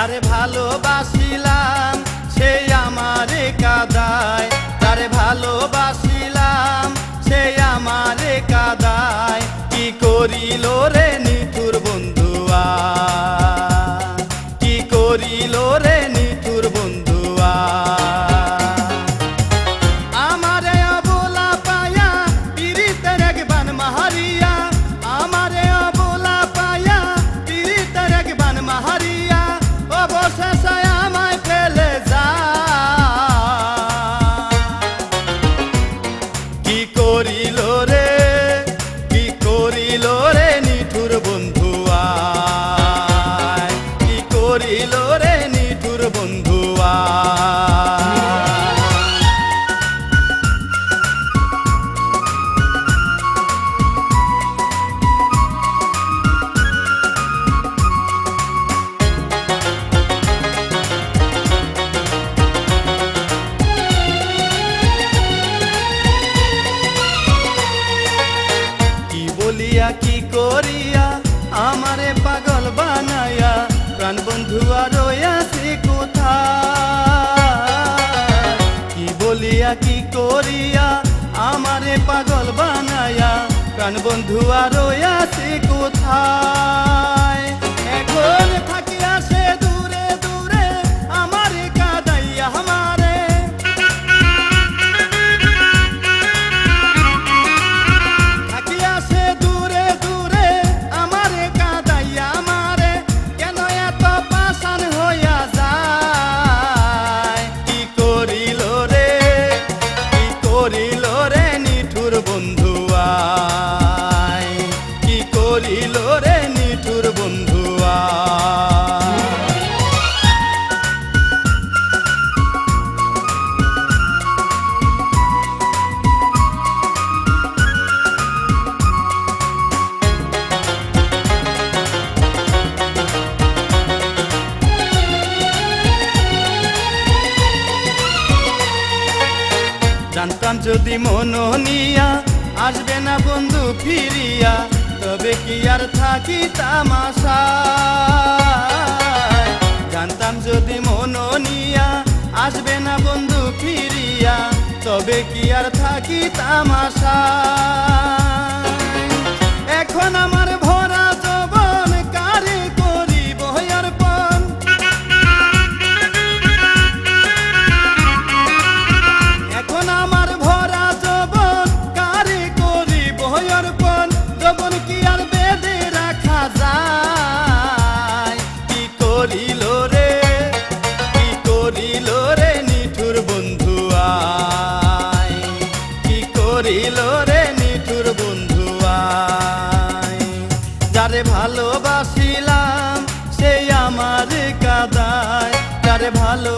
যারে ভালোবাসিলাম সে আমারে কাদায়। যারে ভালোবাসিলাম সে আমার কাদায়। কি করিল রে করিয়া, কি করিয়া? আমারে পাগল বানায়া প্রাণ বন্ধু আর কোথা কি বলিয়া, কি করিয়া? আমারে পাগল বানায়া প্রাণ বন্ধু আর কোথায়? জানতাম যদি মনোনিয়া আসবে না বন্ধু ফিরিয়া, তবে কি আর থাকি তামাশা জানতাম যদি মনোনিয়া আসবে না বন্ধু ফিরিয়া, তবে কি আর থাকি তামাশা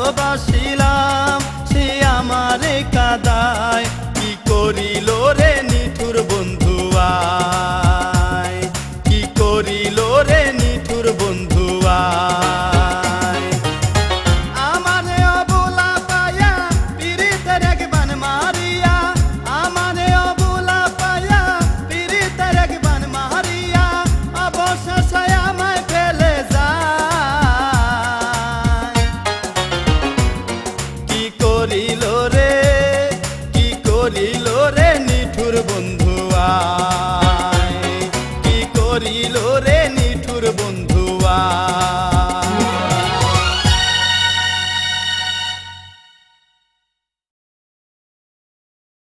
ভালোবাসিলাম সে আমার কাঁদ। করিল রে? কি করিল